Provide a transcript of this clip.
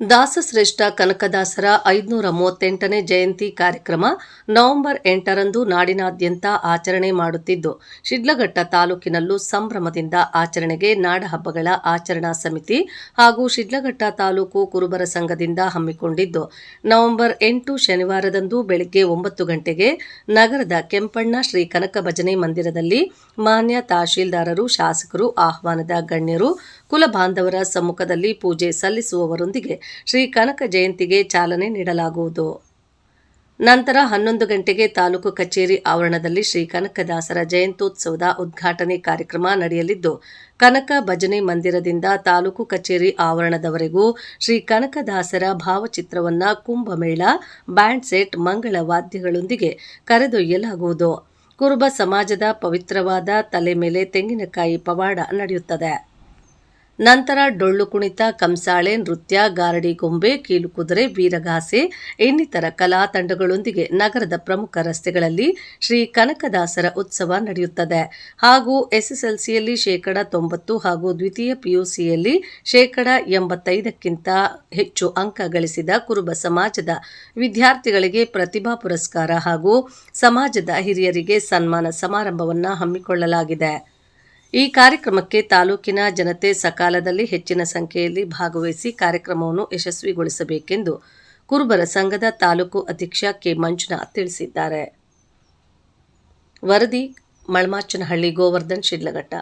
ದಾಸಶ್ರೇಷ್ಠ ಕನಕದಾಸರ ಐದುನೂರ ಮೂವತ್ತೆಂಟನೇ ಜಯಂತಿ ಕಾರ್ಯಕ್ರಮ ನವೆಂಬರ್ ಎಂಟರಂದು ನಾಡಿನಾದ್ಯಂತ ಆಚರಣೆ ಮಾಡುತ್ತಿದ್ದು, ಶಿಡ್ಲಘಟ್ಟ ತಾಲೂಕಿನಲ್ಲೂ ಸಂಭ್ರಮದಿಂದ ಆಚರಣೆಗೆ ನಾಡಹಬ್ಬಗಳ ಆಚರಣಾ ಸಮಿತಿ ಹಾಗೂ ಶಿಡ್ಲಘಟ್ಟ ತಾಲೂಕು ಕುರುಬರ ಸಂಘದಿಂದ ಹಮ್ಮಿಕೊಂಡಿದ್ದು, ನವೆಂಬರ್ ಎಂಟು ಶನಿವಾರದಂದು ಬೆಳಗ್ಗೆ ಒಂಬತ್ತು ಗಂಟೆಗೆ ನಗರದ ಕೆಂಪಣ್ಣ ಶ್ರೀ ಕನಕ ಭಜನೆ ಮಂದಿರದಲ್ಲಿ ಮಾನ್ಯ ತಹಶೀಲ್ದಾರರು, ಶಾಸಕರು, ಆಹ್ವಾನದ ಗಣ್ಯರು ಕುಲ ಬಾಂಧವರ ಸಮ್ಮುಖದಲ್ಲಿ ಪೂಜೆ ಸಲ್ಲಿಸುವವರೊಂದಿಗೆ ಶ್ರೀ ಕನಕ ಜಯಂತಿಗೆ ಚಾಲನೆ ನೀಡಲಾಗುವುದು. ನಂತರ ಹನ್ನೊಂದು ಗಂಟೆಗೆ ತಾಲೂಕು ಕಚೇರಿ ಆವರಣದಲ್ಲಿ ಶ್ರೀ ಕನಕದಾಸರ ಜಯಂತ್ಯೋತ್ಸವದ ಉದ್ಘಾಟನೆ ಕಾರ್ಯಕ್ರಮ ನಡೆಯಲಿದ್ದು, ಕನಕ ಭಜನೆ ಮಂದಿರದಿಂದ ತಾಲೂಕು ಕಚೇರಿ ಆವರಣದವರೆಗೂ ಶ್ರೀ ಕನಕದಾಸರ ಭಾವಚಿತ್ರವನ್ನು ಕುಂಭಮೇಳ, ಬ್ಯಾಂಡ್ ಸೆಟ್, ಮಂಗಳ ವಾದ್ಯಗಳೊಂದಿಗೆ ಕರೆದೊಯ್ಯಲಾಗುವುದು. ಕುರುಬ ಸಮಾಜದ ಪವಿತ್ರವಾದ ತಲೆ ಮೇಲೆ ತೆಂಗಿನಕಾಯಿ ಪವಾಡ ನಡೆಯುತ್ತದೆ. ನಂತರ ಡೊಳ್ಳು ಕುಣಿತ, ಕಂಸಾಳೆ, ನೃತ್ಯ, ಗಾರಡಿ ಗೊಂಬೆ ಕೀಲುಕುದುರೆ ವೀರಗಾಸೆ ಇನ್ನಿತರ ಕಲಾ ತಂಡಗಳೊಂದಿಗೆ ನಗರದ ಪ್ರಮುಖ ರಸ್ತೆಗಳಲ್ಲಿ ಶ್ರೀ ಕನಕದಾಸರ ಉತ್ಸವ ನಡೆಯುತ್ತದೆ. ಹಾಗೂ ಎಸ್ಎಸ್ಎಲ್ಸಿಯಲ್ಲಿ ಶೇಕಡ ತೊಂಬತ್ತು ಹಾಗೂ ದ್ವಿತೀಯ ಪಿಯುಸಿಯಲ್ಲಿ ಶೇಕಡ ಎಂಬತ್ತೈದಕ್ಕಿಂತ ಹೆಚ್ಚು ಅಂಕ ಗಳಿಸಿದ ಕುರುಬ ಸಮಾಜದ ವಿದ್ಯಾರ್ಥಿಗಳಿಗೆ ಪ್ರತಿಭಾ ಪುರಸ್ಕಾರ ಹಾಗೂ ಸಮಾಜದ ಹಿರಿಯರಿಗೆ ಸನ್ಮಾನ ಸಮಾರಂಭವನ್ನು ಹಮ್ಮಿಕೊಳ್ಳಲಾಗಿದೆ. ಈ ಕಾರ್ಯಕ್ರಮಕ್ಕೆ ತಾಲೂಕಿನ ಜನತೆ ಸಕಾಲದಲ್ಲಿ ಹೆಚ್ಚಿನ ಸಂಖ್ಯೆಯಲ್ಲಿ ಭಾಗವಹಿಸಿ ಕಾರ್ಯಕ್ರಮವನ್ನು ಯಶಸ್ವಿಗೊಳಿಸಬೇಕೆಂದು ಕುರುಬರ ಸಂಘದ ತಾಲೂಕು ಅಧ್ಯಕ್ಷ ಕೆ. ಮಂಜುನಾಥ್ ತಿಳಿಸಿದ್ದಾರೆ. ವರದಿ, ಮಳಮಾಚನಹಳ್ಳಿ, ಗೋವರ್ಧನ್, ಶಿಡ್ಲಘಟ್ಟ.